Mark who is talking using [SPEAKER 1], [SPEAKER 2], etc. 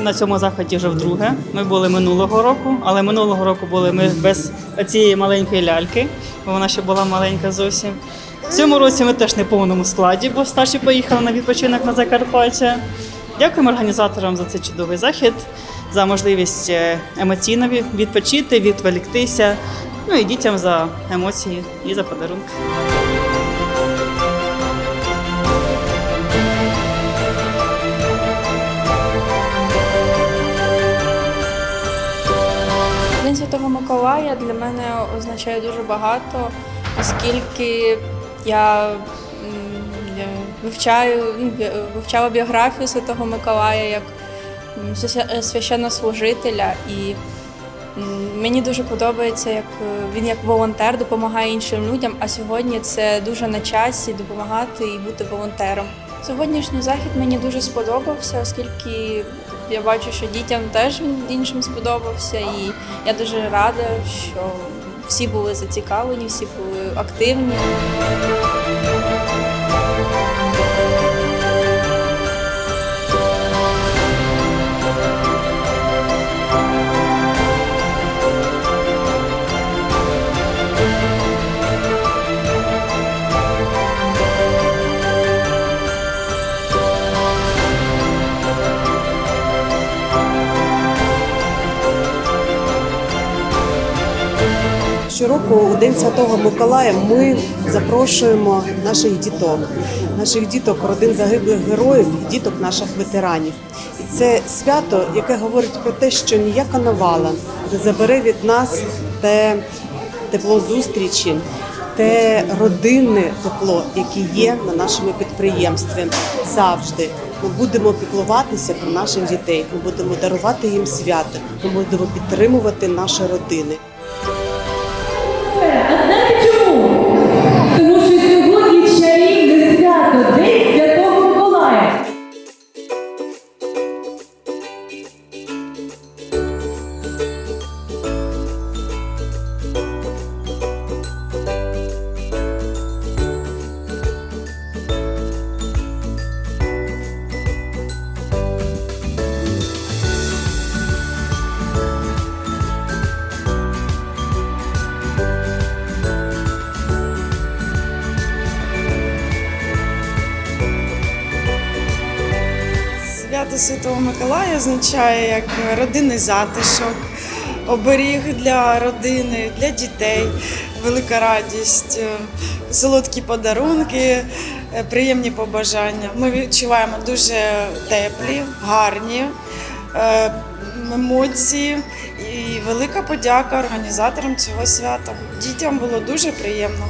[SPEAKER 1] на цьому заході вже вдруге. Ми були минулого року, але минулого року були ми без цієї маленької ляльки, бо вона ще була маленька зовсім. В цьому році ми теж не в повному складі, бо старші поїхали на відпочинок на Закарпаття. Дякуємо організаторам за цей чудовий захід, за можливість е, емоційно відпочити, відволіктися. Ну і дітям за емоції і за подарунки.
[SPEAKER 2] Святого для мене означає дуже багато, оскільки я вивчаю, ну, вивчала біографію Святого Миколая як е, священнослужителя. І мені дуже подобається, як е, він як волонтер допомагає іншим людям. А сьогодні це дуже на часі допомагати і бути волонтером. Сьогоднішній захід мені дуже сподобався, оскільки я бачу, що дітям теж він іншим сподобався, і я дуже рада, що всі були зацікавлені, всі були активні.
[SPEAKER 3] Щороку у День Святого Миколая ми запрошуємо наших діток, наших діток, родин загиблих героїв діток наших ветеранів. І це свято, яке говорить про те, що ніяка навала не забере від нас те тепло зустрічі, те родинне тепло, яке є на нашому підприємстві завжди. Ми будемо піклуватися про наших дітей. Ми будемо дарувати їм свято. Ми будемо підтримувати наші родини.
[SPEAKER 4] Свято Святого Миколая означає як родинний затишок, оберіг для родини, для дітей, велика радість, е, солодкі подарунки, е, приємні побажання. Ми відчуваємо дуже теплі, гарні е, емоції і велика подяка організаторам цього свята. Дітям було дуже приємно.